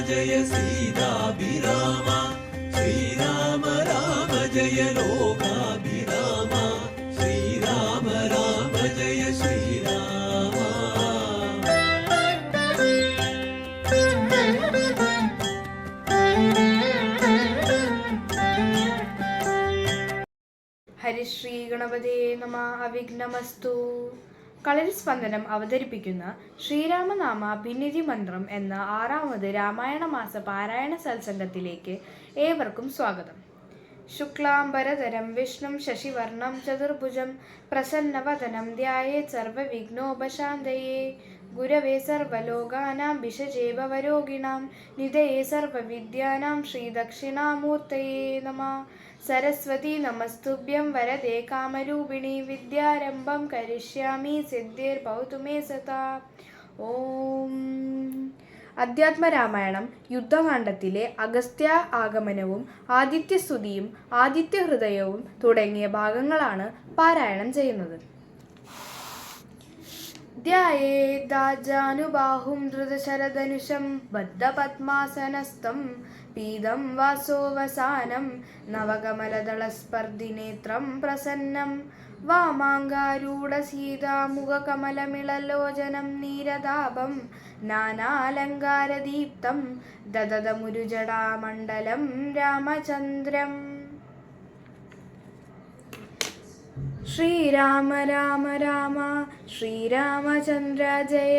രാമ ജയ സീതാഭിരാമ ശ്രീരാമ രാമ ജയ ലോകാഭിരാമ ശ്രീരാമ രാമ ജയ ശ്രീരാമ ഹരിശ്രീ ഗണപതേ നമ അവിഘ്നമസ്തു കളരി സ്പന്ദനം അവതരിപ്പിക്കുന്ന ശ്രീരാമനാമ ഭിന്നിധി മന്ത്രം എന്ന ആറാമത് രാമായണ മാസ പാരായണ സത്സംഗത്തിലേക്ക് ഏവർക്കും സ്വാഗതം. ശുക്ലാംബരധരം വിഷ്ണും ശശിവർണം ചതുർഭുജം പ്രസന്നവദനം ധ്യായേ സർവവിഘ്നോപശാന്തയേ. ഗുരവേ സർവലോകാനാം വിഷജേപവരോഗിണാം നിധയേ സർവവിദ്യാനാം ശ്രീദക്ഷിണാമൂർത്തയേ നമ. സരസ്വതി നമസ്തുഭ്യം വരദേ കാമരൂപിണി വിദ്യാരംഭം കരിഷ്യാമി സിദ്ധിർ ഭൗതുമേ സതാ ഓം. അധ്യാത്മരാമായണം യുദ്ധകാണ്ഡത്തിലെ അഗസ്ത്യ ആഗമനവും ആദിത്യസ്തുതിയും ആദിത്യഹൃദയവും തുടങ്ങിയ ഭാഗങ്ങളാണ് പാരായണം ചെയ്യുന്നത്. ധ്യേദാജാനുബാഹും ധൃതശരധനുഷം ബദ്ധപത്മാസനസ്ഥം പീതം വാസോവസാനം നവകമലദളസ്പർദിനേത്രം പ്രസന്നം വാമാങ്കാരൂഢസീതാമുഖകമലമിളലോചനം നീരതാപം നാനാലങ്കാരദീപ്തം ദദതമുരുജടാമണ്ഡലം രാമചന്ദ്രം. ശ്രീരാമ രാമ രാമ ശ്രീരാമചന്ദ്ര ജയ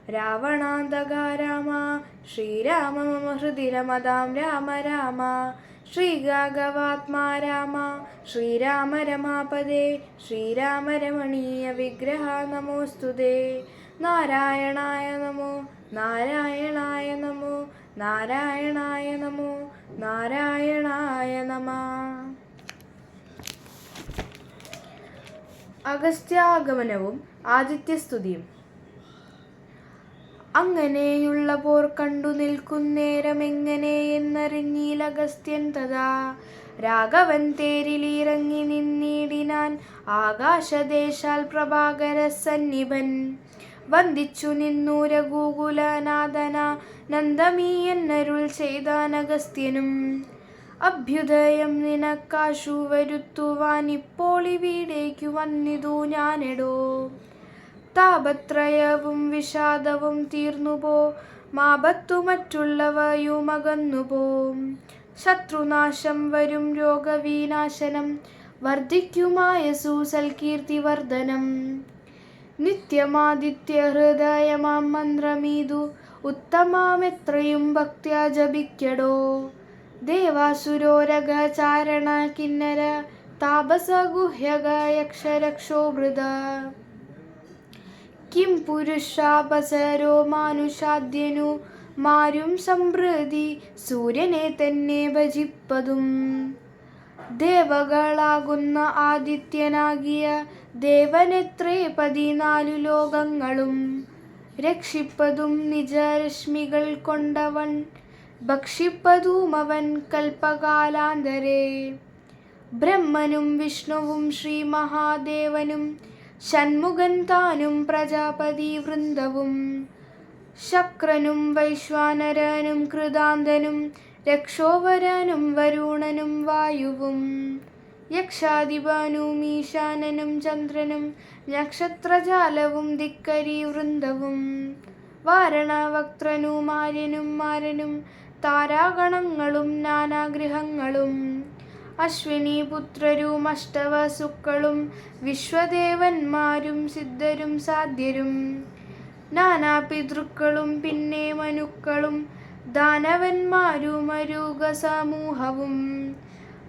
രാവണാന്തക രാമ ശ്രീരാമ മമ ഹൃദിരമതാം രാമ രാമ ശ്രീഗാഗവാത്മാ രാമ ശ്രീരാമ രമാപദേ ശ്രീരാമ രമണീയ വിഗ്രഹ നമോസ്തുതേ. നാരായണായ നമോ നാരായണായ നമോ നാരായണായ നമോ നാരായണായ നമ. അഗസ്ത്യാഗമനവും ആദിത്യസ്തുതിയും. അങ്ങനെയുള്ള പോർ കണ്ടു നിൽക്കുന്നേരമെങ്ങനെ എന്നറിഞ്ഞീലഗസ്ത്യൻ തഥാ. രാഘവൻ തേരിലിറങ്ങി നിന്നിടിനാൻ ആകാശദേശാൽ പ്രഭാകര സന്നിഭൻ വന്ദിച്ചു നിന്നു രഘുകുലനാഥന നന്ദമീ എന്നരുൾ ചെയ്താനഗസ്ത്യനും. അഭ്യുദയം നിനക്കാശു വരുത്തുവാൻ ഇപ്പോൾ ഇവിടേക്കു വന്നിതു ഞാനെടോ. താപത്രയവും വിഷാദവും തീർന്നുപോ മാപത്തു മറ്റുള്ളവയുമകന്നുപോം ശത്രുനാശം വരും രോഗവിനാശനം വർദ്ധിക്കുമായസു സൽകീർത്തിവർദ്ധനം നിത്യമാദിത്യഹൃദയമാം മന്ത്രമീതു ഉത്തമാമെത്രയും ഭക്ത്യാ ജപിക്കടോ. ദേവാസുരോരഗചാരണ കിന്നര താപസഗുഹ്യക യക്ഷരക്ഷോഭൃത കിം പുരുഷാപസരോ മാനുഷാദ്യനു? മാരും സംപ്രതി സൂര്യനെ തന്നെ ഭജിപ്പതും. ദേവകളാകുന്ന ആദിത്യനാകിയ ദേവനെത്രേ പതിനാലു ലോകങ്ങളും രക്ഷിപ്പതും നിജരശ്മികൾ കൊണ്ടവൻ ഭക്ഷിപ്പതുമവൻ കൽപ്പകാലാന്തരേ. ബ്രഹ്മനും വിഷ്ണുവും ശ്രീ മഹാദേവനും ഷൺമുഖൻ താനും പ്രജാപതി വൃന്ദവും. ശക്രനും വൈശ്വാനരനും കൃതാന്തനും രക്ഷോവരനും വരുണനും വായുവും. യക്ഷാധിപനും ഈശാനനും ചന്ദ്രനും നക്ഷത്രജാലവും ധിക്കരി വൃന്ദവും. വാരണവക്ത്രനും ആര്യനും മാരനും താരാഗണങ്ങളും നാനാഗ്രഹങ്ങളും. അശ്വിനി പുത്രരും അഷ്ടവസുക്കളും വിശ്വദേവന്മാരും സിദ്ധരും സാധ്യരും. നാനാ പിതൃക്കളും പിന്നെ മനുക്കളും ദാനവന്മാരുമരുക സമൂഹവും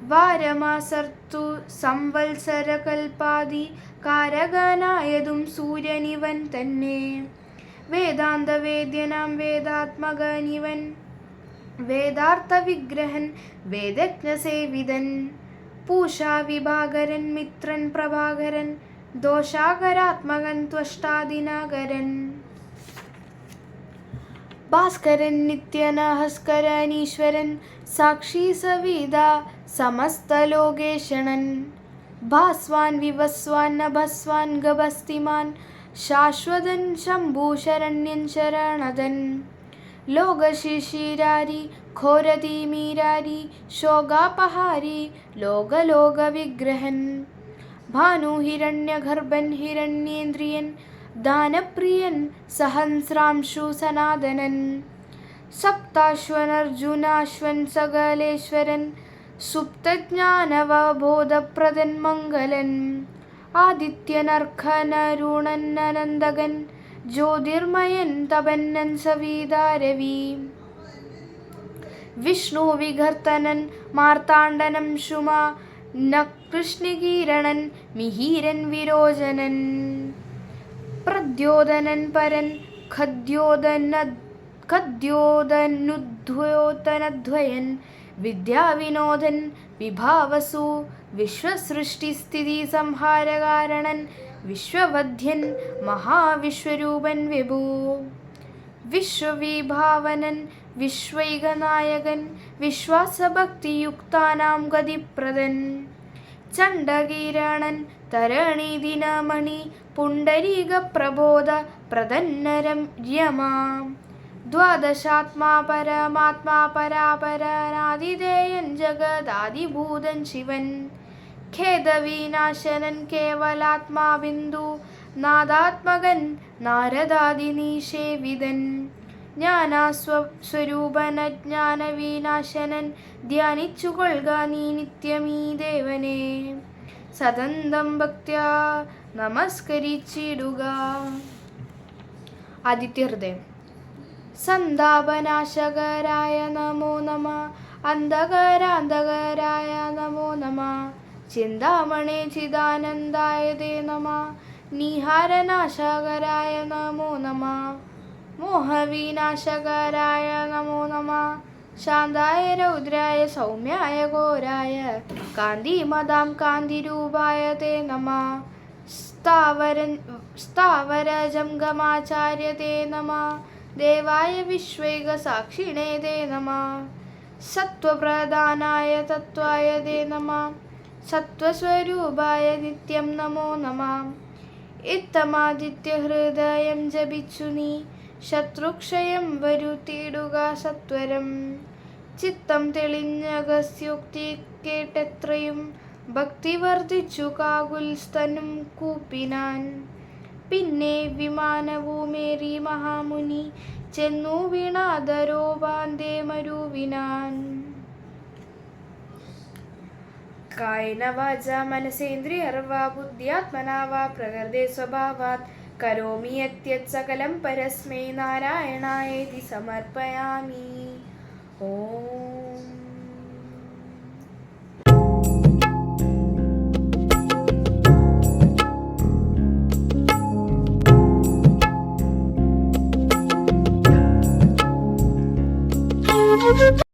വാരമാസർത്തു സംവത്സരകൽപാതി കാരകനായതും സൂര്യനിവൻ തന്നെ. വേദാന്തവേദ്യനാം വേദാത്മകനിവൻ വേദാർത്ഥ വിഗ്രഹൻ വേദജ്ഞസേവിതൻ പൂഷാ വിഭാകരൻ മിത്രൻ പ്രഭാകരൻ ദോഷാകരാത്മകൻ ത്വഷ്ടാദിനാകരൻ. ഭാസ്കരൻ നിത്യനഹസ്കരനീശ്വരൻ സാക്ഷി സവിത സമസ്തലോകേഷണൻ ഭാസ്വാൻ വിവസ്വാൻ നഭസ്വാൻ ഗഭസ്തിമാൻ ശാശ്വതൻ ശംഭൂശരണ്യൻ ശരണതൻ. ലോകശിശിരാരി ഘോരതീമീരാരി ശോകാപഹാരി ലോകലോകവിഗ്രഹൻ. ഭാനുഹിരണ്യഗർഭൻ ഹിരണ്യേന്ദ്രിയൻ ദാനപ്രിയൻ സഹസ്രാംശു സനാതനൻ. സപ്താശ്വനർജുനാശ്വൻ സകലേശ്വരൻ സുപ്തജ്ഞാനവബോധപ്രദൻ മംഗലൻ. ആദിത്യനർഖനരുണൻ അനന്തകൻ ജ്യോതിർമയൻ തപന്നൻ സവീതാരവി. വിഷ്ണു വിഘർത്തനൻ മാർത്താണ്ഡനം ശുമ നകൃഷ്ണികീരണൻ മിഹീരൻ വിരോചനൻ. പ്രദ്യോതനൻ പരൻ ഖദ്യോതന ഖദ്യോതനുദ്യോതനദ്വയൻ വിദ്യാവിനോദൻ വിഭാവസു. വിശ്വസൃഷ്ടിസ്ഥിതി സംഹാരകാരണൻ വിശ്വവധ്യൻ മഹാവിശ്വരൂപൻ വിഭൂ. വിശ്വവിഭാവനൻ വിശ്വൈകനായകൻ വിശ്വാസഭക്തിയുക്താനാം ഗതിപ്രദൻ. ചണ്ഡകീരണൻ തരണീദിനമണി പുണ്ടരീക പ്രബോധ പ്രതന്നരം രമാ ദ്വാദശാത്മാ പരമാത്മാ പരാപരനാദിദേയൻ ജഗദാദിഭൂതൻ ശിവൻ. ഖേദവിനാശനൻ കേവലാത്മാവിന്ദു. നാദാത്മകൻ നാരദാദിനീഷേവിതൻ. ധ്യാനിച്ചു ധ്യാനിച്ചുകൊള്ളുക നീ നിത്യമീ ദേവനെ. സതന്തം ഭക്ത്യ നമസ്കരിച്ചിടുക. ആദിത്യഹൃദയം സന്താപനാശകരായ നമോ നമ അന്ധകരാന്ധകരായ നമോ നമ. ചിന്താമണേ ചിദാനന്ദായ ദേ നമ. നിഹാരനാശകരായ നമോ നമ. മോഹവിനാശകരായ നമോ നമ. ശാന്തായ രൗദ്രായ സൗമ്യായ ഘോരായ കാന്തിമതാം കാന്തിരൂപായ തേ നമ. സ്ഥാവര സ്ഥാവരജംഗമാചാര്യ തേ നമ. ദേവായ വിശ്വൈക സാക്ഷിണേ തേ നമ. സത്വപ്രധാനായ തത്വായ തേ നമ. സത്വസ്വരൂപായ നിത്യം നമോ നമ. ഇത്തമാദിത്യഹൃദയം ജപിച്ചു നീ ശത്രുക്ഷയം വരുത്തിയിടുക സത്വരം. ചിത്തം തെളിഞ്ഞകസ്യുക്തി കേട്ടെത്രയും ഭക്തി വർദ്ധിച്ചു കാകുൽസ്തനും കൂപ്പിനാൻ. പിന്നെ വിമാനവുമേറി മഹാമുനി ചെന്നു വീണാദരോപാന്തേ മരുവിനാൻ. കായേന വാച മനസേന്ദ്രിയർവാ बुद्ध्यात्मना वा പ്രകൃതേ സ്വഭാവാത് കരോമി യത്യത് സകലം പരസ്മൈ നാരായണായേതി समर्पयामि ഓം